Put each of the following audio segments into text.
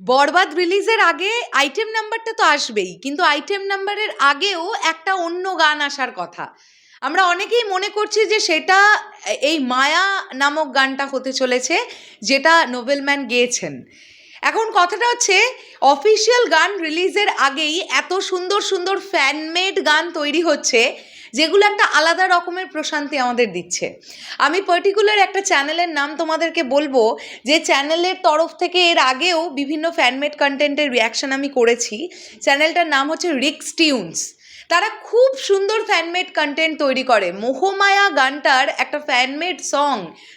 বরবাদ রিলিজের আগে আইটেম নাম্বারটা তো আসবেই, কিন্তু আইটেম নাম্বারের আগেও একটা অন্য গান আসার কথা। আমরা অনেকেই মনে করছি যে সেটা এই মায়া নামক গানটা হতে চলেছে, যেটা নোবেলম্যান গেয়েছেন। এখন কথাটা হচ্ছে অফিসিয়াল গান রিলিজের আগেই এত সুন্দর সুন্দর ফ্যানমেড গান তৈরি হচ্ছে যেগুলো একটা আলাদা রকমের প্রশান্তি আমাদের দিচ্ছে। আমি পার্টিকুলার একটা চ্যানেলের নাম তোমাদেরকে বলব, যে চ্যানেলের তরফ থেকে এর আগেও বিভিন্ন ফ্যানমেড কন্টেন্টের রিয়াকশান আমি করেছি। চ্যানেলটার নাম হচ্ছে রিক্স টিউনস তারা খুব সুন্দর ফ্যানমেড কন্টেন্ট তৈরি করে। মোহমায়া গানটার একটা ফ্যানমেড সং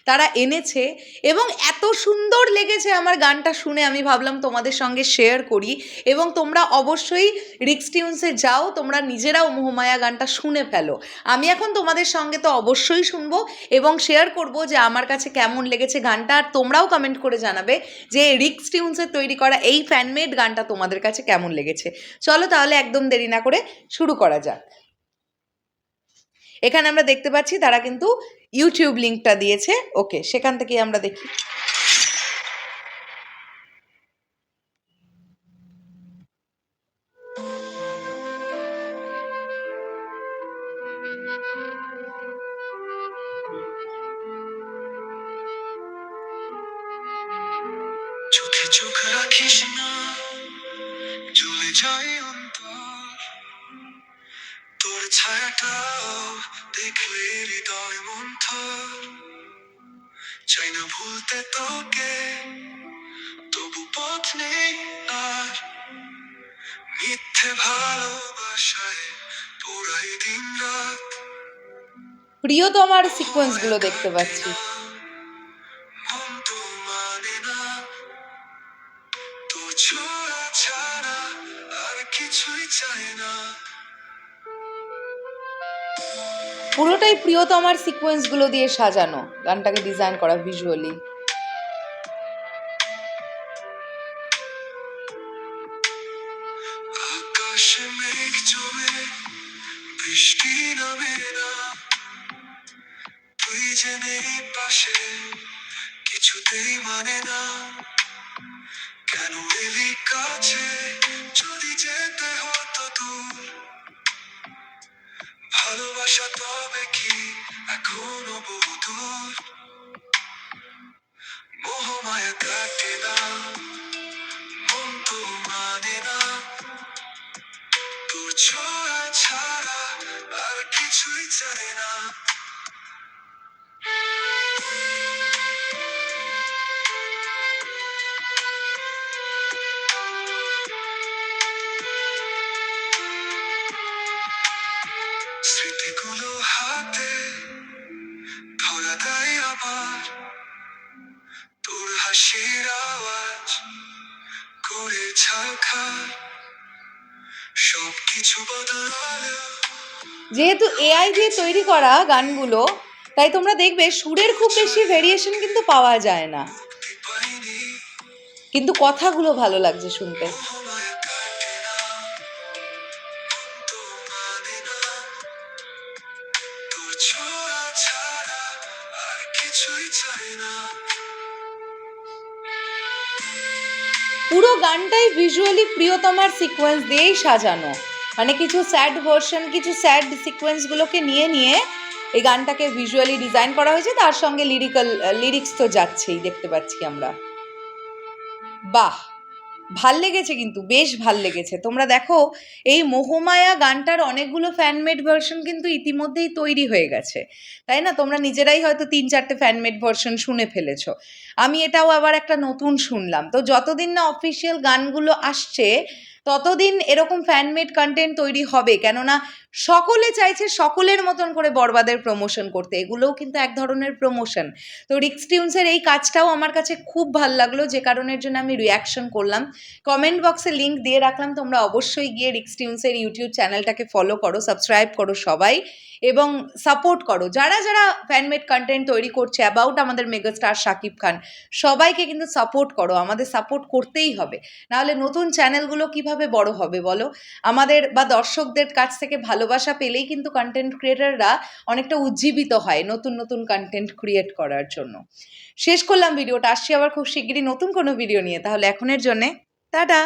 তারা এনেছে এবং এত সুন্দর লেগেছে আমার গানটা শুনে। আমি ভাবলাম তোমাদের সঙ্গে শেয়ার করি এবং তোমরা অবশ্যই রিক্স টিউন্সে যাও, তোমরা নিজেরাও মোহমায়া গানটা শুনে ফেলো। আমি এখন তোমাদের সঙ্গে তো অবশ্যই শুনব এবং শেয়ার করব যে আমার কাছে কেমন লেগেছে গানটা। আর তোমরাও কমেন্ট করে জানাবে যে রিক্স টিউন্সের তৈরি করা এই ফ্যানমেড গানটা তোমাদের কাছে কেমন লেগেছে। চলো তাহলে একদম দেরি না করে শুরু করা যাক। এখানে আমরা দেখতে পাচ্ছি তারা কিন্তু ইউটিউব লিঙ্কটা দিয়েছে। ওকে সেখান থেকে আমরা দেখি। চোখে রাখিস না, চলে যাই ছায়াটাও দেখলে হৃদয় মন্থর চাই না ভুলতে তোকে তবু পথ নেই আর মিথ্যে ভালোবাসায় পোড়াই দিন রাত প্রিয়তমার সিকোয়েন্সগুলো দেখতে পাচ্ছি। মন কিছুই চাই না। পুরোটাই প্রিয়তমার সিকোয়েন্সগুলো দিয়ে সাজানো। গানটাকে ডিজাইন করা ভিজুয়ালি বৃষ্টি নামে কিছুতেই মানে না। কেন ভালোবাসা মোহমায়া কাটে না মন তো মানে না তোর ছোঁয়া ছাড়া আর কিছুই চাই না স্মৃতিগুলো হাতে ধরা দেয় তোর হাসির আওয়াজ করে ছাখার সব কিছু বদলালো। যেহেতু এআই দিয়ে তৈরি করা গানগুলো তাই তোমরা দেখবে সুরের খুব বেশি ভেরিয়েশন কিন্তু পাওয়া যায় না। কিন্তু কথাগুলো ভালো লাগছে শুনতে। কিছুই চাই না। পুরো গানটাই ভিজুয়ালি প্রিয়তমার সিকোয়েন্স দিয়েই সাজানো। মানে কিছু স্যাড ভার্সন কিছু স্যাড সিকোয়েন্সগুলোকে নিয়ে নিয়ে এই গানটাকে ভিজুয়ালি ডিজাইন করা হয়েছে। তার সঙ্গে লিরিক্যাল লিরিক্স তো যাচ্ছেই, দেখতে পাচ্ছি আমরা। বাহ! ভালো লেগেছে কিন্তু, বেশ ভালো লেগেছে। তোমরা দেখো, এই মোহমায়া গানটার অনেকগুলো ফ্যানমেড ভার্সন কিন্তু ইতিমধ্যেই তৈরি হয়ে গেছে। তাই না? তোমরা নিজেরাই হয়তো তিন চারটে ফ্যানমেড ভার্সন শুনে ফেলেছ। আমি এটাও আবার একটা নতুন শুনলাম। তো যতদিন না অফিসিয়াল গানগুলো আসছে ততদিন এরকম ফ্যানমেড কন্টেন্ট তৈরি হবে, কেননা সকলে চাইছে সকলের মতন করে বরবাদের প্রমোশন করতে। এগুলোও কিন্তু এক ধরনের প্রমোশন তো রিক্স টিউন্সের এই কাজটাও আমার কাছে খুব ভালো লাগল, যে কারণের জন্য আমি রিয়াকশন করলাম। কমেন্ট বক্সে লিঙ্ক দিয়ে রাখলাম, তোমরা অবশ্যই গিয়ে রিক্স টিউন্সের ইউটিউব চ্যানেলটাকে ফলো করো সাবস্ক্রাইব করো সবাই, এবং সাপোর্ট করো। যারা যারা ফ্যানমেড কন্টেন্ট তৈরি করছে অ্যাবাউট আমাদের মেগাস্টার শাকিব খান, সবাইকে কিন্তু সাপোর্ট করো। আমাদের সাপোর্ট করতেই হবে। নাহলে নতুন চ্যানেলগুলো কীভাবে বড় হবে বলো? আমাদের বা দর্শকদের কাছ থেকে ভালোবাসা পেলেই কিন্তু কন্টেন্ট ক্রিয়েটাররা অনেকটা উজ্জীবিত হয় নতুন নতুন কন্টেন্ট ক্রিয়েট করার জন্য। শেষ করলাম ভিডিওটা আসছি আবার খুব শিগগিরই নতুন কোনো ভিডিও নিয়ে। তাহলে এখনের জন্যে টাটা!